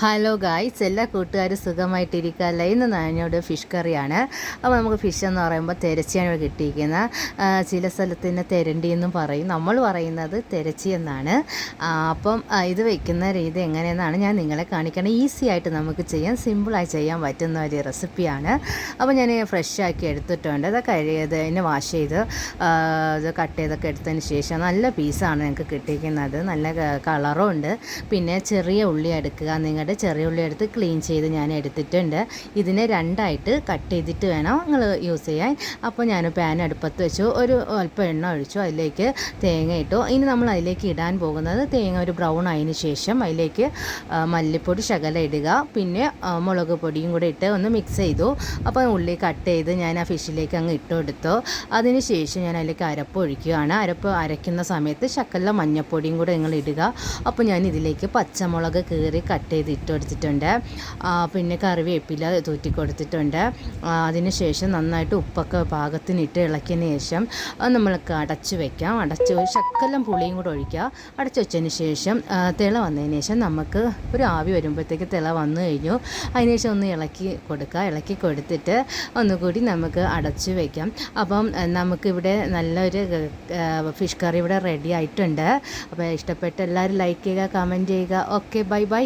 Hello guys എല്ലാ കൂട്ടുകാരും സുഖമായിട്ടിരിക്കുകയല്ല ഇന്ന് നാനോട് ഫിഷ് കറിയാണ് അപ്പോൾ നമുക്ക് ഫിഷ് എന്ന് പറയുമ്പോൾ തെരച്ചിയാണ് കിട്ടിയിരിക്കുന്നത്. ചില സ്ഥലത്തിന് തെരണ്ടി എന്നും പറയും. നമ്മൾ പറയുന്നത് തെരച്ചി എന്നാണ്. അപ്പം ഇത് വെക്കുന്ന രീതി എങ്ങനെയെന്നാണ് ഞാൻ നിങ്ങളെ കാണിക്കണം. ഈസി ആയിട്ട് നമുക്ക് ചെയ്യാൻ സിമ്പിളായി ചെയ്യാൻ പറ്റുന്ന ഒരു റെസിപ്പിയാണ് അപ്പോൾ ഞാൻ ഫ്രഷ് ആക്കി എടുത്തിട്ടുണ്ട്. അത് കഴുകിയത് അതിനെ വാഷ് ചെയ്ത് ഇത് കട്ട് ചെയ്തൊക്കെ എടുത്തതിന് ശേഷം നല്ല പീസാണ് ഞങ്ങൾക്ക് കിട്ടിയിരിക്കുന്നത്. നല്ല കളറും ഉണ്ട്. പിന്നെ ചെറിയ ഉള്ളി എടുക്കുക. നിങ്ങളുടെ ചെറിയ ഉള്ളി എടുത്ത് ക്ലീൻ ചെയ്ത് ഞാൻ എടുത്തിട്ടുണ്ട്. ഇതിനെ രണ്ടായിട്ട് കട്ട് ചെയ്തിട്ട് വേണം നിങ്ങൾ യൂസ് ചെയ്യാൻ. അപ്പോൾ ഞാൻ പാൻ അടുപ്പത്ത് വെച്ചു. ഒരു അല്പം എണ്ണ ഒഴിച്ചു. അതിലേക്ക് തേങ്ങ ഇട്ടു. ഇനി നമ്മൾ അതിലേക്ക് ഇടാൻ പോകുന്നത് തേങ്ങ ഒരു ബ്രൗൺ ആയതിനു ശേഷം അതിലേക്ക് മല്ലിപ്പൊടി ശകല ഇടുക. പിന്നെ മുളക് പൊടിയും കൂടെ ഇട്ട് ഒന്ന് മിക്സ് ചെയ്തു. അപ്പോൾ ഉള്ളി കട്ട് ചെയ്ത് ഞാൻ ആ ഫിഷിലേക്ക് അങ്ങ് ഇട്ട് കൊടുത്തു. അതിന് ശേഷം ഞാൻ അതിലേക്ക് അരപ്പ് ഒഴിക്കുകയാണ്. അരപ്പ് അരയ്ക്കുന്ന സമയത്ത് ശക്കല മഞ്ഞപ്പൊടിയും കൂടെ നിങ്ങൾ ഇടുക. അപ്പോൾ ഞാൻ ഇതിലേക്ക് പച്ചമുളക് കീറി കട്ട് ചെയ്ത് ഇട്ട് കൊടുത്തിട്ടുണ്ട് പിന്നെ കറിവേപ്പില തൂറ്റി കൊടുത്തിട്ടുണ്ട് അതിന് ശേഷം നന്നായിട്ട് ഉപ്പൊക്കെ പാകത്തിനിട്ട് ഇളക്കിയതിന് ശേഷം നമ്മൾക്ക് അടച്ചു വെക്കാം. അടച്ച് ശക്കലം പുളിയും കൂടെ ഒഴിക്കുക. അടച്ചു വെച്ചതിന് ശേഷം തിള വന്നതിന് ശേഷം നമുക്ക് ഒരു ആവി വരുമ്പോഴത്തേക്ക് തിള വന്നു കഴിഞ്ഞു. അതിന് ശേഷം ഒന്ന് ഇളക്കി കൊടുക്കുക. ഇളക്കി കൊടുത്തിട്ട് ഒന്നുകൂടി നമുക്ക് അടച്ചു വയ്ക്കാം അപ്പം നമുക്കിവിടെ നല്ലൊരു ഫിഷ് കറി ഇവിടെ റെഡി ആയിട്ടുണ്ട്. അപ്പോൾ ഇഷ്ടപ്പെട്ട എല്ലാവരും ലൈക്ക് ചെയ്യുക കമന്റ് ചെയ്യുക. Okay bye bye.